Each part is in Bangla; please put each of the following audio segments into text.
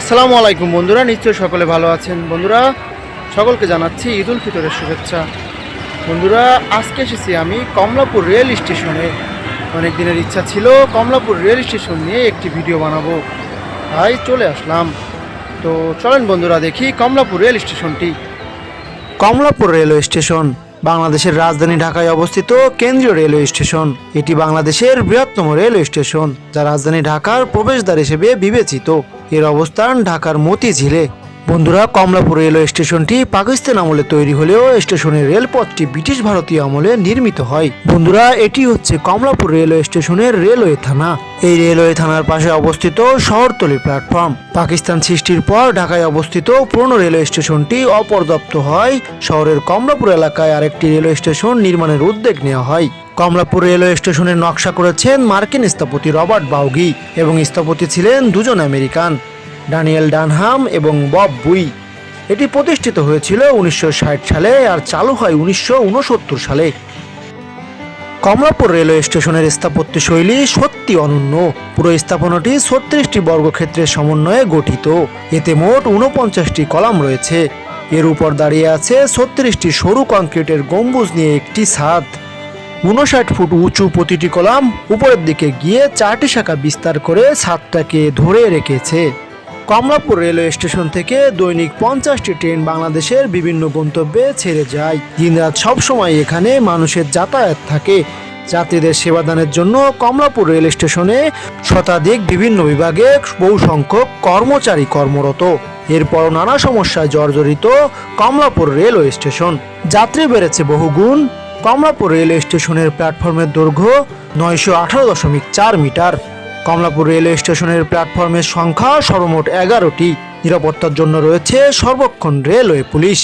আসসালামু আলাইকুম বন্ধুরা নিশ্চয়ই সকলে ভালো আছেন। বন্ধুরা, সকলকে জানাচ্ছি ঈদ উল ফিতরের শুভেচ্ছা। বন্ধুরা, আজকে এসেছি আমি কমলাপুর রেল স্টেশনে। অনেক দিনের ইচ্ছা ছিল কমলাপুর রেল স্টেশন নিয়ে একটি ভিডিও বানাবো। তাই চলে আসলাম। তো চলেন বন্ধুরা, দেখি কমলাপুর রেল স্টেশনটি। কমলাপুর রেলওয়ে স্টেশন, বাংলাদেশের রাজধানী ঢাকায় অবস্থিত কেন্দ্রীয় রেলওয়ে স্টেশন। এটি বাংলাদেশের বৃহত্তম রেলওয়ে স্টেশন, যা রাজধানী ঢাকার প্রবেশদ্বার হিসেবে বিবেচিত। এর অবস্থান ঢাকার মতিঝিলে। বন্ধুরা, কমলাপুর রেলওয়ে স্টেশনটি পাকিস্তান আমলে তৈরি হলেও স্টেশনের রেলপথটি ব্রিটিশ ভারতীয় আমলে নির্মিত হয়। বন্ধুরা, এটি হচ্ছে কমলাপুর রেলওয়ে স্টেশনের রেলওয়ে থানা। এই রেলওয়ে থানার পাশে অবস্থিত শহরতলি প্ল্যাটফর্ম পাকিস্তান সৃষ্টির পর ঢাকায় অবস্থিত পুরনো রেলওয়ে স্টেশনটি অপর্যাপ্ত হয়। শহরের কমলাপুর এলাকায় আরেকটি রেলওয়ে স্টেশন নির্মাণের উদ্যোগ নেওয়া হয়। কমলাপুর রেলওয়ে স্টেশনের নকশা করেছেন মার্কিন স্থপতি রবার্ট বাউগি এবং স্থপতি ছিলেন দুজন আমেরিকান, ড্যানিয়েল ডানহাম এবং বব বুই। এটি প্রতিষ্ঠিত হয়েছিল উনিশশো ষাট সালে আর চালু হয় উনিশশো উনসত্তর সালে। কমলাপুর রেলওয়ে স্টেশনের স্থাপত্য শৈলী সত্যি অনন্য। পুরো স্থাপনাটি ছত্রিশটি বর্গক্ষেত্রের সমন্বয়ে গঠিত। এতে মোট উনপঞ্চাশটি কলাম রয়েছে। এর উপর দাঁড়িয়ে আছে ছত্রিশটি সরু কংক্রিটের গম্বুজ নিয়ে একটি ছাদ। উনষাট ফুট উঁচু প্রতিটি কলাম উপরের দিকে গিয়ে চারটি শাখা বিস্তার করে ছাদটাকে ধরে রেখেছে। কমলাপুর রেলওয়ে স্টেশন থেকে দৈনিক পঞ্চাশটি ট্রেন বাংলাদেশের বিভিন্ন গন্তব্যে ছেড়ে যায়। দিনরাত সবসময় এখানে মানুষের যাতায়াত থাকে। যাত্রীদের সেবাদানের জন্য কমলাপুর রেল স্টেশনে শতাধিক বিভিন্ন বিভাগে বহু সংখ্যক কর্মচারী কর্মরত। এরপরও নানা সমস্যায় জর্জরিত কমলাপুর রেলওয়ে স্টেশন। যাত্রী বেড়েছে বহুগুণ। কমলাপুর রেল স্টেশনের প্ল্যাটফর্মের দৈর্ঘ্য নয়শো আঠারো দশমিক চার মিটার। কমলাপুর রেল স্টেশনের প্ল্যাটফর্মের সংখ্যা সর্বমোট এগারোটি। নিরাপত্তার জন্য রয়েছে সর্বক্ষণ রেলওয়ে পুলিশ।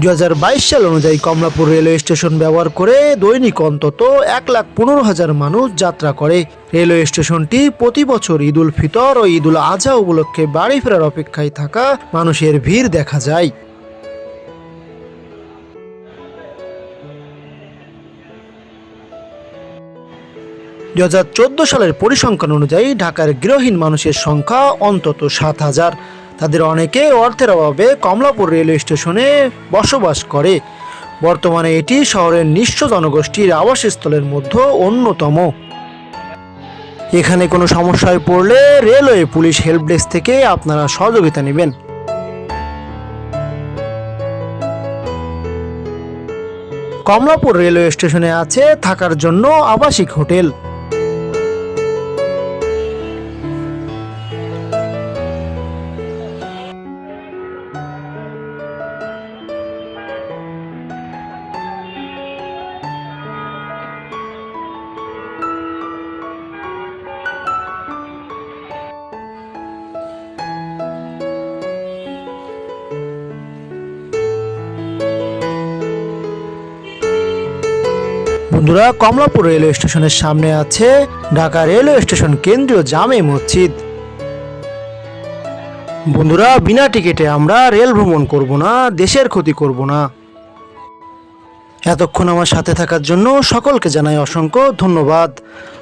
দুই হাজার বাইশ সাল অনুযায়ী কমলাপুর রেলওয়ে স্টেশন ব্যবহার করে দৈনিক অন্তত এক লাখ পনেরো হাজার মানুষ যাত্রা করে। রেলওয়ে স্টেশনটি প্রতি বছর ঈদ ফিতর ও ঈদ উল আজহা উপলক্ষে বাড়ি ফেরার অপেক্ষায় থাকা মানুষের ভিড় দেখা যায়। দু হাজার চোদ্দ সালের পরিসংখ্যান অনুযায়ী ঢাকার গৃহহীন মানুষের সংখ্যা অন্তত সাত হাজার। তাদের অনেকে অর্থের অভাবে কমলাপুর রেলওয়ে স্টেশনে বসবাস করে। বর্তমানে এটি শহরের নিঃস্ব জনগোষ্ঠীর আবাসস্থলের মধ্যে অন্যতম। এখানে কোনো সমস্যায় পড়লে রেলওয়ে পুলিশ হেল্প ডেস্ক থেকে আপনারা সহযোগিতা নেবেন। কমলাপুর রেলওয়ে স্টেশনে আছে থাকার জন্য আবাসিক হোটেল। বন্ধুরা, কমলাপুর রেলওয়ে স্টেশনের সামনে আছে ঢাকা রেলওয়ে স্টেশন কেন্দ্রীয় জামে মসজিদ। বন্ধুরা, বিনা টিকিটে আমরা রেল ভ্রমণ করব না, দেশের ক্ষতি করব না। এতক্ষণ আমার সাথে থাকার জন্য সকলকে জানাই অসংখ্য ধন্যবাদ।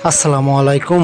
আসসালামু আলাইকুম।